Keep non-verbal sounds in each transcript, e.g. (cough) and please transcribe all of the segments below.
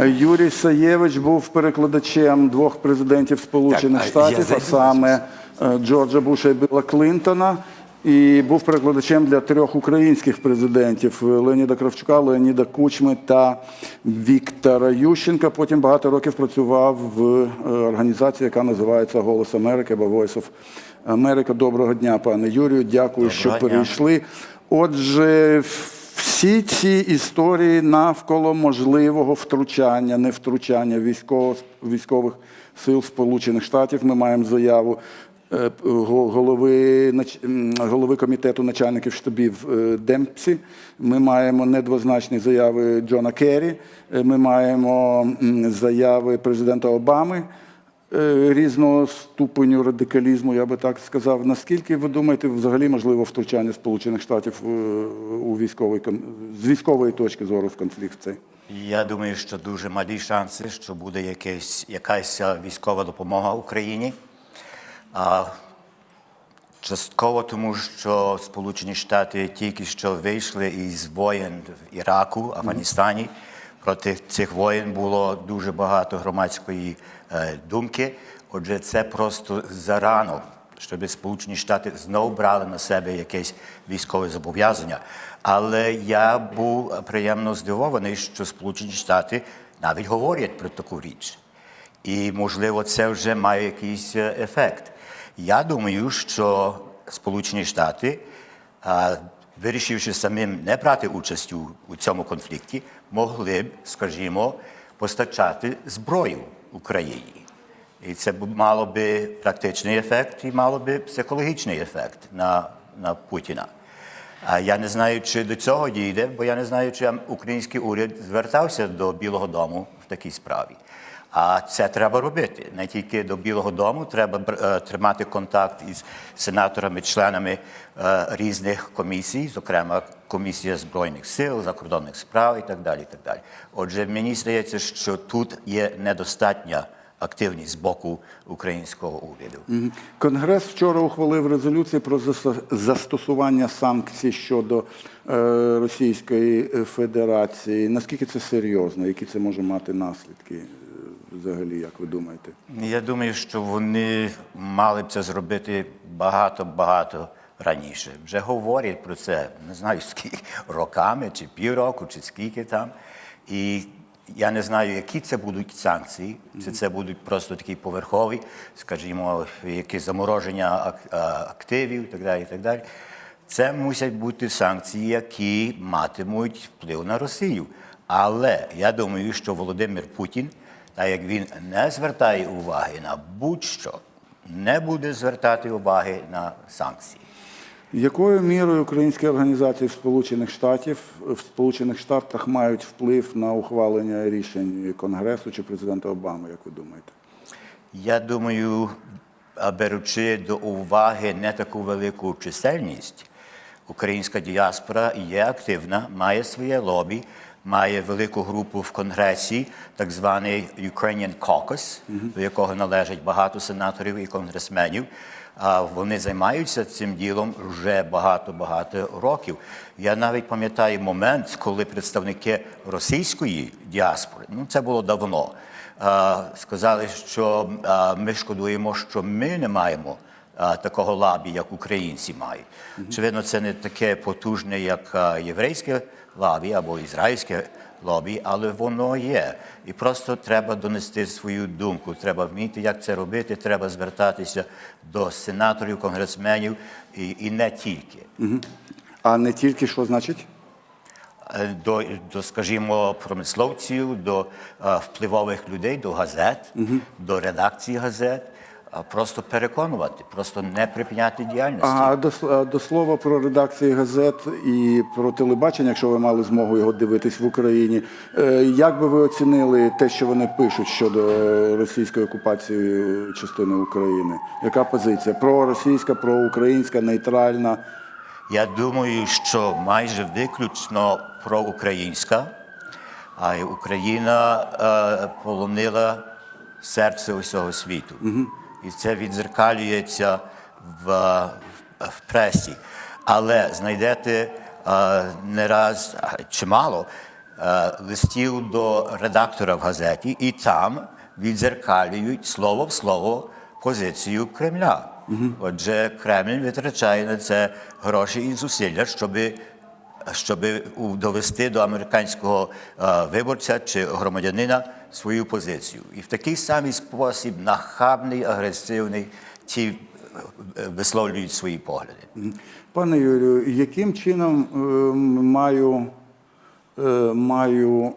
Е, Юрій Саєвич був перекладачем двох президентів Сполучених Штатів, а саме е, Джорджа Буша і Білла Клінтона. І був перекладачем для трьох українських президентів Леоніда Кравчука, Леоніда Кучми та Віктора Ющенка. Потім багато років працював в е, організації, яка називається Голос Америки або Voice of America. Доброго дня, пане Юрію. Дякую, що дня. перейшли. Отже, всі ці історії навколо можливого втручання, невтручання військово, військових сил Сполучених Штатів. Ми маємо заяву е, го- голови, голови комітету начальників штабів е, Демпсі. Ми маємо недвозначні заяви Джона Керрі. Е, Ми маємо заяви президента Обами різного ступеню радикалізму, я би так сказав. Наскільки ви думаєте, взагалі можливо втручання Сполучених Штатів е, у військовий з військової точки зору в конфлікт цей? Я думаю, що дуже малі шанси, що буде якесь, якась е, військова допомога Україні. А, частково тому, що Сполучені Штати тільки що вийшли із воєн в Іраку, Афганістані. Проти цих воєн було дуже багато громадської е, думки. Отже, це просто зарано, щоб Сполучені Штати знову брали на себе якесь військове зобов'язання. Але я був приємно здивований, що Сполучені Штати навіть говорять про таку річ. І, можливо, це вже має якийсь е, ефект. Я думаю, що Сполучені Штати, вирішивши самим не брати участь у, цьому конфлікті, могли б, скажімо, постачати зброю Україні. І це мало би практичний ефект і мало би психологічний ефект на, на Путіна. А я не знаю, чи до цього дійде, бо я не знаю, чи український уряд звертався до Білого Дому в такій справі. А це треба робити. Не тільки до Білого Дому, треба е, тримати контакт із сенаторами, членами е, різних комісій, зокрема комісія збройних сил, закордонних справ і так далі. І так далі. Отже, мені здається, що тут є недостатня активність з боку українського уряду. Конгрес вчора ухвалив резолюцію про зас- застосування санкцій щодо е, Російської Федерації. Наскільки це серйозно? Які це може мати наслідки взагалі, як ви думаєте? Я думаю, що вони мали б це зробити багато-багато раніше. Вже говорять про це, не знаю, (laughs) скільки роками, чи півроку, чи скільки там. І я не знаю, які це будуть санкції. Чи це будуть просто такі поверхові, скажімо, якісь замороження активів і так далі. І так далі. Це мусять бути санкції, які матимуть вплив на Росію. Але я думаю, що Володимир Путін, так як він не звертає уваги на будь-що, не буде звертати уваги на санкції. Якою мірою українські організації в Сполучених Штатів в Сполучених Штатах мають вплив на ухвалення рішень Конгресу чи президента Обами, як ви думаєте? Я думаю, беручи до уваги не таку велику чисельність, українська діаспора є активна, має своє лобі, має велику групу в Конгресі, так званий Ukrainian Caucus, до якого належить багато сенаторів і конгресменів. А вони займаються цим ділом вже багато-багато років. Я навіть пам'ятаю момент, коли представники російської діаспори, ну це було давно, сказали, що ми шкодуємо, що ми не маємо такого лабі, як українці мають. Очевидно, це не таке потужне, як єврейське лабі або ізраїльське лобі, але воно є. І просто треба донести свою думку. Треба вміти, як це робити. Треба звертатися до сенаторів, конгресменів і, і не тільки. А не тільки що значить? Е, до, до скажімо, промисловців, до е, впливових людей, до газет, до редакції газет, а просто переконувати, просто не припиняти діяльності. А до, до слова про редакції газет і про телебачення, якщо ви мали змогу його дивитись в Україні, е, як би ви оцінили те, що вони пишуть щодо російської окупації частини України? Яка позиція? Проросійська, проукраїнська, нейтральна? Я думаю, що майже виключно проукраїнська, а Україна е, полонила серце усього світу. І це відзеркалюється в, в пресі. Але знайдете не раз чимало листів до редактора в газеті, і там відзеркалюють слово в слово позицію Кремля. Отже, Кремль витрачає на це гроші і зусилля, щоби щоб довести до американського виборця чи громадянина свою позицію. І в такий самий спосіб нахабний, агресивний, ті е, висловлюють свої погляди. Пане Юрію, яким чином е, маю, е, маю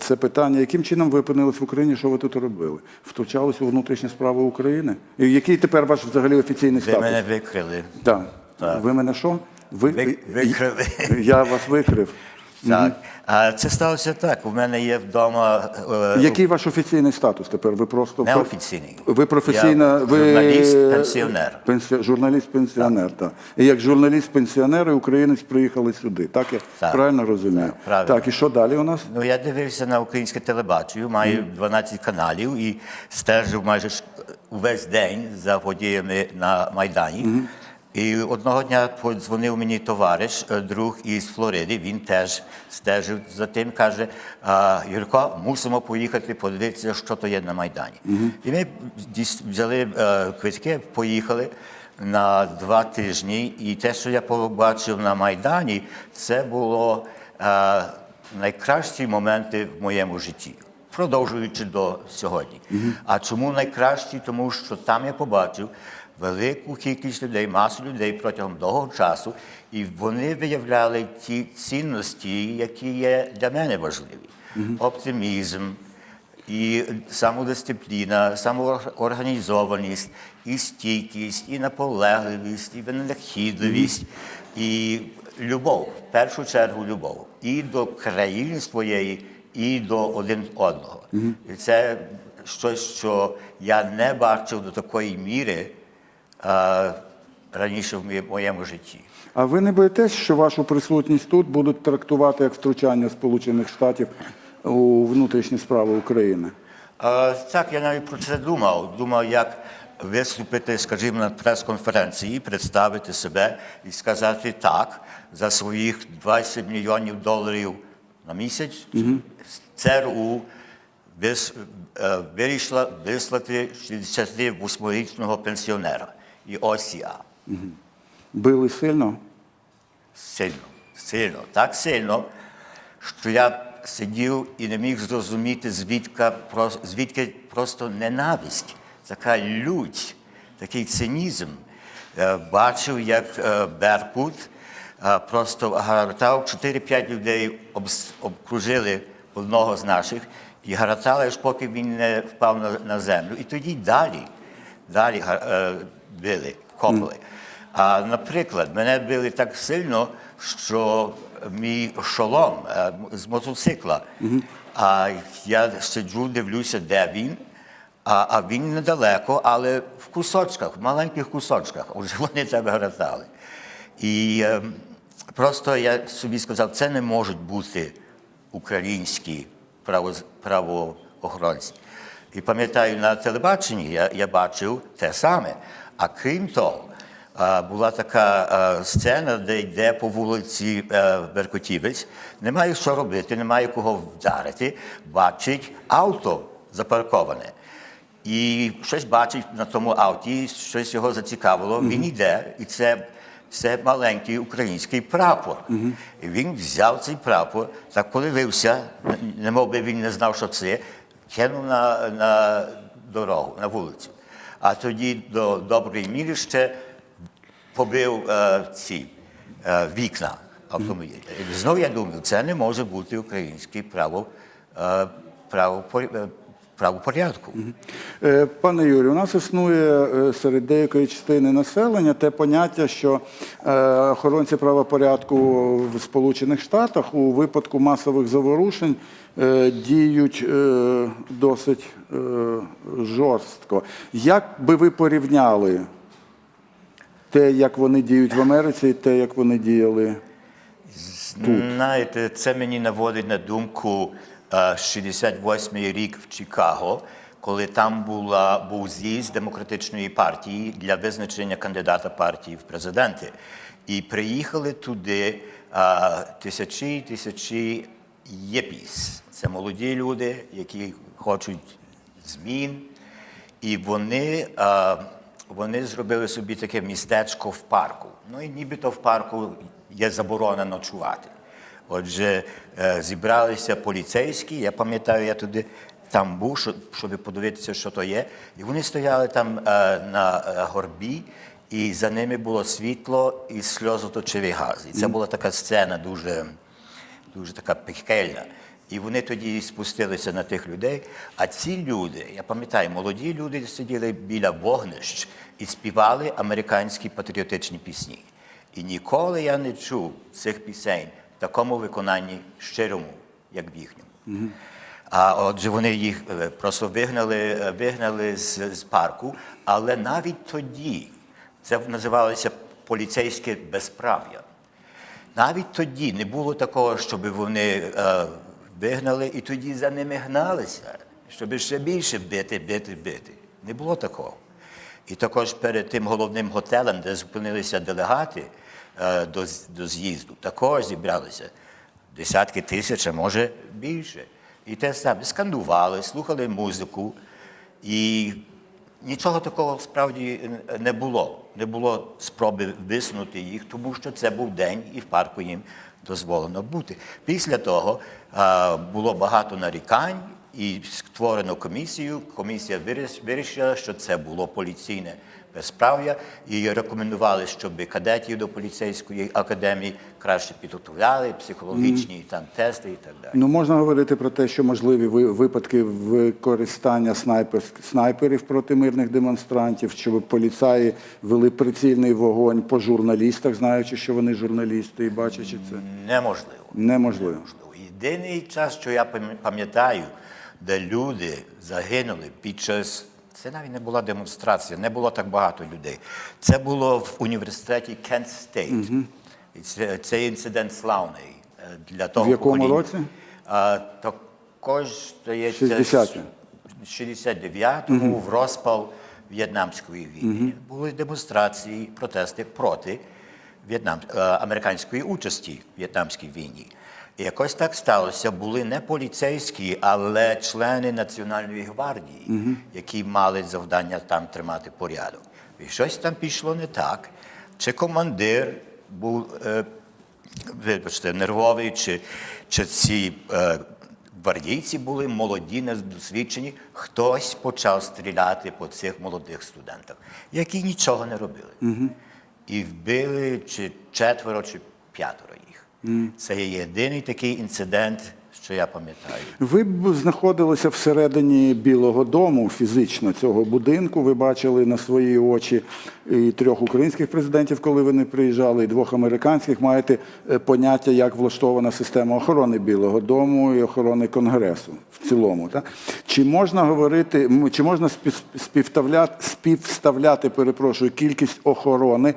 це питання, яким чином ви опинились в Україні, що ви тут робили? Втручались у внутрішні справи України? І який тепер ваш взагалі офіційний Ви статус? мене викрили. Так. Ви мене що? Ви, Ви- викрили. Я вас викрив. Так. А це сталося так. У мене є вдома е, Який ваш офіційний статус тепер? Ви просто неофіційний. Ви професійна, Я ви журналіст, пенсіонер. Пенсі... Журналіст-пенсіонер, так. І як журналіст-пенсіонер і українець приїхали сюди. Так я Так. правильно розумію? правильно. Так, і що далі у нас? Ну, я дивився на українське телебачення, маю 12 каналів і стежив майже увесь день за подіями на Майдані. І одного дня подзвонив мені товариш, е, друг із Флориди. Він теж стежив за тим, каже: Юрко, мусимо поїхати подивитися, що то є на Майдані. І ми взяли е, квитки, поїхали на два тижні. І те, що я побачив на Майдані, це було. е, найкращі моменти в моєму житті, продовжуючи до сьогодні. А чому найкращі? Тому що там я побачив велику кількість людей, масу людей протягом довгого часу, і вони виявляли ті цінності, які є для мене важливі: оптимізм. І самодисципліна, самоорганізованість, і стійкість, і наполегливість, і винахідливість, і любов, в першу чергу любов і до країни своєї, і до один одного. І це щось, що я не бачив до такої міри раніше в моєму житті. А ви не боїтесь, що вашу присутність тут будуть трактувати як втручання Сполучених Штатів у внутрішні справи України? Е, Так, я навіть про це думав. Думав, як виступити, скажімо, на прес-конференції, представити себе і сказати так, за своїх 20 мільйонів доларів на місяць ЦРУ е, вирішила вислати 68-річного пенсіонера. І ось я. Били сильно? Сильно, сильно, так сильно, що я сидів і не міг зрозуміти, звідки, звідки просто ненависть, така лють, такий цинізм. Е, Бачив, як е, Беркут е, просто гаратав 4-5 людей обкружили одного з наших і гаратали, аж поки він не впав на, землю. І тоді далі, далі били, копали. А, наприклад, мене били так сильно, що мій шолом е, з мотоцикла. А я сиджу, дивлюся, де він. А, а він недалеко, але в кусочках, в маленьких кусочках. Отже, (laughs) вони тебе гратали. І е, просто я собі сказав, це не можуть бути українські право, правоохоронці. І пам'ятаю, на телебаченні я, я бачив те саме. А крім того, була така сцена, де йде по вулиці е, Беркутівець, немає що робити, немає кого вдарити, бачить авто запарковане. І щось бачить на тому авті, щось його зацікавило. Він йде, і це, це маленький український прапор. І він взяв цей прапор, так подивився, не мов би він не знав, що це, кинув на, на дорогу, на вулицю. А тоді до доброї міри ще побив е, ці е, вікна автомобіля. Знову я думаю, це не може бути українське право, е, правопор- е, правопорядку. Е, Пане Юрію, у нас існує е, серед деякої частини населення те поняття, що е, охоронці правопорядку в Сполучених Штатах у випадку масових заворушень діють досить жорстко. Як би ви порівняли те, як вони діють в Америці, і те, як вони діяли? Знаєте, це мені наводить на думку е, 68-й рік в Чикаго, коли там була, був з'їзд демократичної партії для визначення кандидата партії в президенти. І приїхали туди е, тисячі тисячі єпіс. Це молоді люди, які хочуть змін. І вони, е, вони зробили собі таке містечко в парку. Ну і нібито в парку є заборона ночувати. Отже, е, зібралися поліцейські, я пам'ятаю, я туди там був, щоб, подивитися, що то є. І вони стояли там е, на е, горбі, і за ними було світло і сльозоточивий газ. І це була така сцена дуже, дуже така пекельна. І вони тоді спустилися на тих людей. А ці люди, я пам'ятаю, молоді люди сиділи біля вогнищ і співали американські патріотичні пісні. І ніколи я не чув цих пісень такому виконанні щирому, як в їхньому. А отже, вони їх е, просто вигнали, е, вигнали з, з парку, але навіть тоді це називалося поліцейське безправ'я. Навіть тоді не було такого, щоб вони е, вигнали і тоді за ними гналися, щоб ще більше бити, бити, бити. Не було такого. І також перед тим головним готелем, де зупинилися делегати до, до з'їзду, також зібралися десятки тисяч, а може більше. І те саме скандували, слухали музику. І нічого такого справді не було. Не було спроби висунути їх, тому що це був день і в парку їм дозволено бути. Після того було багато нарікань і створено комісію. Комісія виріш- вирішила, що це було поліційне безправ'я, і рекомендували, щоб кадетів до поліцейської академії краще підготовляли, психологічні там тести і так далі. Ну, можна говорити про те, що можливі ви- випадки використання снайпер, снайперів проти мирних демонстрантів, щоб поліцаї вели прицільний вогонь по журналістах, знаючи, що вони журналісти і бачачи це. Неможливо. Неможливо. Можливо. Єдиний час, що я пам- пам'ятаю, де люди загинули під час. Це навіть не була демонстрація, не було так багато людей. Це було в університеті Кент Стейт. І це, цей інцидент славний е, для того В якому покоління. році? А, також, здається, 60-ті. 69-му в розпал В'єтнамської війни. Були демонстрації, протести проти е, американської участі в В'єтнамській війні. Якось так сталося, були не поліцейські, але члени Національної гвардії, які мали завдання там тримати порядок. І щось там пішло не так. Чи командир був е, вибачте, нервовий, чи, чи ці е, гвардійці були молоді, недосвідчені, хтось почав стріляти по цих молодих студентах, які нічого не робили. І вбили чи четверо, чи п'ятеро їх. Це є єдиний такий інцидент, що я пам'ятаю. Ви б знаходилися всередині Білого Дому фізично цього будинку. Ви бачили на свої очі і трьох українських президентів, коли вони приїжджали, і двох американських. Маєте е, поняття, як влаштована система охорони Білого Дому і охорони Конгресу в цілому. Так? Чи можна говорити, чи можна спів- співставляти, співставляти, перепрошую, кількість охорони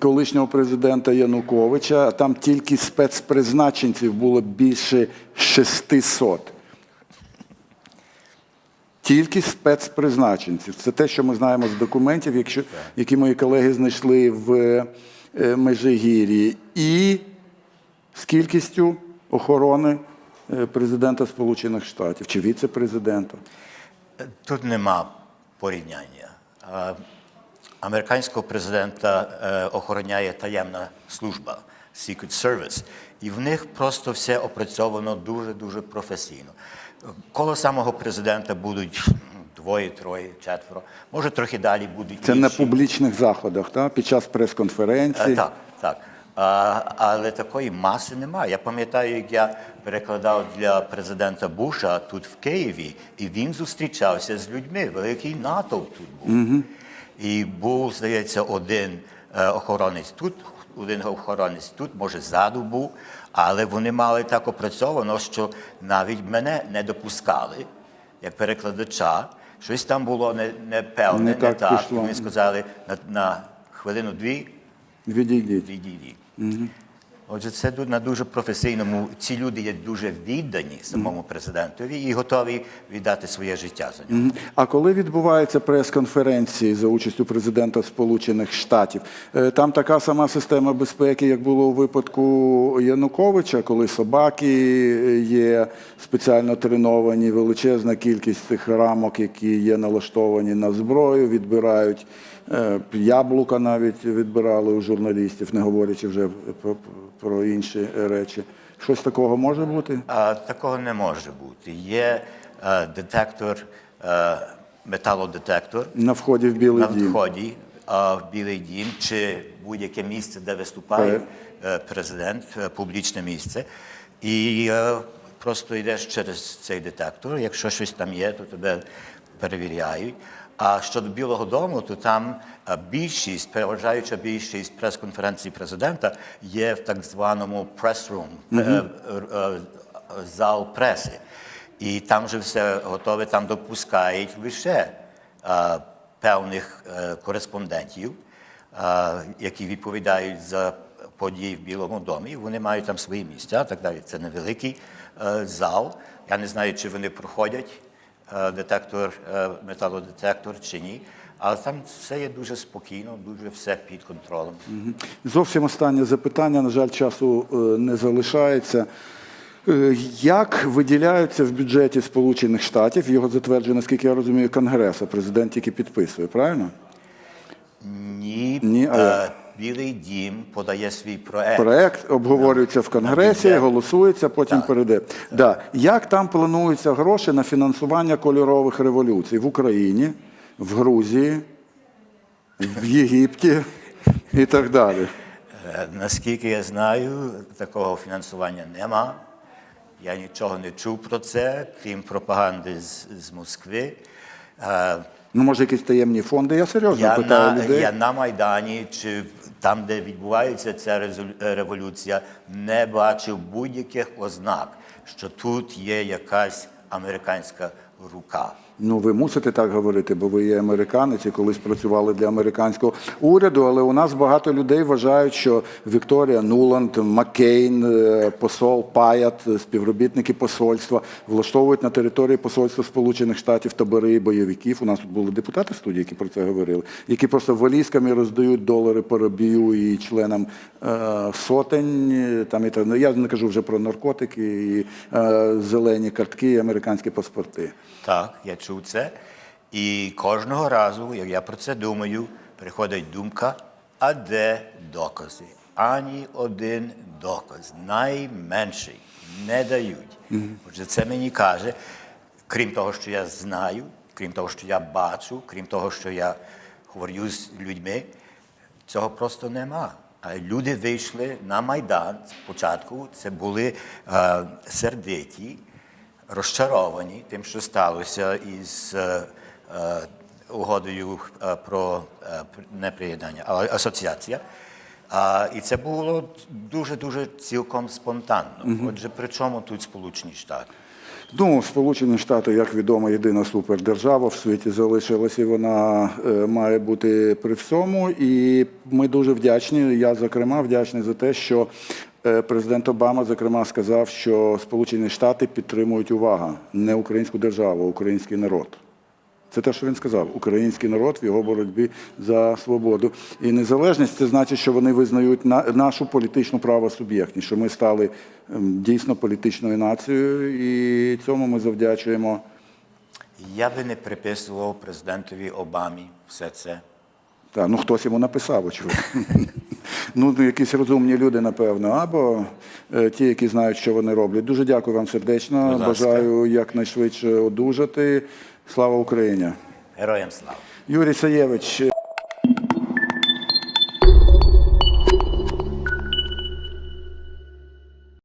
колишнього президента Януковича, а там тільки спецпризначенців було більше 600. Тільки спецпризначенців. Це те, що ми знаємо з документів, якщо, які мої колеги знайшли в е, Межигір'ї. І з кількістю охорони е, президента Сполучених Штатів чи віце-президента. Тут нема порівняння. Американського президента е, охороняє таємна служба Secret Service, і в них просто все опрацьовано дуже-дуже професійно. Коло самого президента будуть двоє, троє, четверо. Може, трохи далі будуть Це на публічних заходах, так? під час Е, прес-конференції. Так, так. А, але такої маси немає. Я пам'ятаю, як я перекладав для президента Буша тут в Києві, і він зустрічався з людьми. Великий натовп тут був. І був, здається, один е, охоронець тут, один охоронець тут, може, ззаду був, але вони мали так опрацьовано, що навіть мене не допускали як перекладача. Щось там було непевне, Не не, так так. пішло. Вони сказали на, на хвилину-дві Відійдіть. відійдіть. Отже, це на дуже професійному. Ці люди є дуже віддані самому президентові і готові віддати своє життя за нього. А коли відбуваються прес-конференції за участю президента Сполучених Штатів, е, там така сама система безпеки, як було у випадку Януковича, коли собаки е, є спеціально треновані, величезна кількість цих рамок, які є налаштовані на зброю, відбирають. е, Яблука навіть відбирали у журналістів, не говорячи вже про, інші речі. Щось такого може бути? А, такого не може бути. Є е, детектор, е, металодетектор На вході в Білий на Дім. вході е, в Білий Дім чи будь-яке місце, де виступає е, президент, публічне місце. І просто йдеш через цей детектор. Якщо щось там є, то тебе перевіряють. А щодо Білого Дому, то там е, більшість, переважаюча більшість прес-конференцій президента є в так званому прес-рум, е, е, зал преси. І там вже все готове, там допускають лише е, певних е, кореспондентів, е, які відповідають за події в Білому домі. Вони мають там свої місця, так далі. Це невеликий зал. Я не знаю, чи вони проходять е, детектор, е, металодетектор чи ні. Але там все є дуже спокійно, дуже все під контролем. Зовсім останнє запитання. На жаль, часу е, не залишається. Е, Як виділяються в бюджеті Сполучених Штатів? Його затверджує, наскільки я розумію, Конгрес, а президент тільки підписує, правильно? Ні, Ні, а е? Білий дім подає свій проект. Проект обговорюється в Конгресі, голосується, потім Так. перейде. Да. Як там плануються гроші на фінансування кольорових революцій в Україні, в Грузії, в Єгипті і так далі? Е, Наскільки я знаю, такого фінансування нема. Я нічого не чув про це, крім пропаганди з, з Москви. Е, Ну, може, якісь таємні фонди? Я серйозно Я питаю на, людей. я на Майдані чи там, де відбувається ця революція, не бачив будь-яких ознак, що тут є якась американська рука. Ну, ви мусите так говорити, бо ви є американець і колись працювали для американського уряду. Але у нас багато людей вважають, що Вікторія Нуланд, Маккейн, е, посол Паят, е, співробітники посольства влаштовують на території посольства Сполучених Штатів табори бойовиків. У нас тут були депутати студії, які про це говорили, які просто валізками роздають долари Парабію і членам е, сотень. е, Там і так. Я не кажу вже про наркотики, і е, зелені картки, і американські паспорти. Так, я чув це. І кожного разу, як я про це думаю, приходить думка, а де докази? Ані один доказ, найменший, не дають. Отже, це мені каже, крім того, що я знаю, крім того, що я бачу, крім того, що я говорю з людьми, цього просто нема. А люди вийшли на Майдан спочатку, це були е, сердиті, розчаровані тим, що сталося із е, е, угодою е, про е, не приєднання, але асоціація. А, і це було дуже-дуже цілком спонтанно. Отже, при чому тут Сполучені Штати? Ну, Сполучені Штати, як відомо, єдина супердержава в світі залишилася, і вона має бути при всьому. І ми дуже вдячні. Я, зокрема, вдячний за те, що президент Обама, зокрема, сказав, що Сполучені Штати підтримують увага не українську державу, а український народ. Це те, що він сказав. Український народ в його боротьбі за свободу і незалежність. Це значить, що вони визнають на, нашу політичну правосуб'єктність, що ми стали ем, дійсно політичною нацією, і цьому ми завдячуємо. Я би не приписував президентові Обамі все це. Та, ну хтось йому написав, очевидно. (laughs) Ну, якісь розумні люди, напевно, або е, ті, які знають, що вони роблять. Дуже дякую вам сердечно. Бажаю якнайшвидше одужати. Слава Україні! Героям слава! Юрій Саєвич.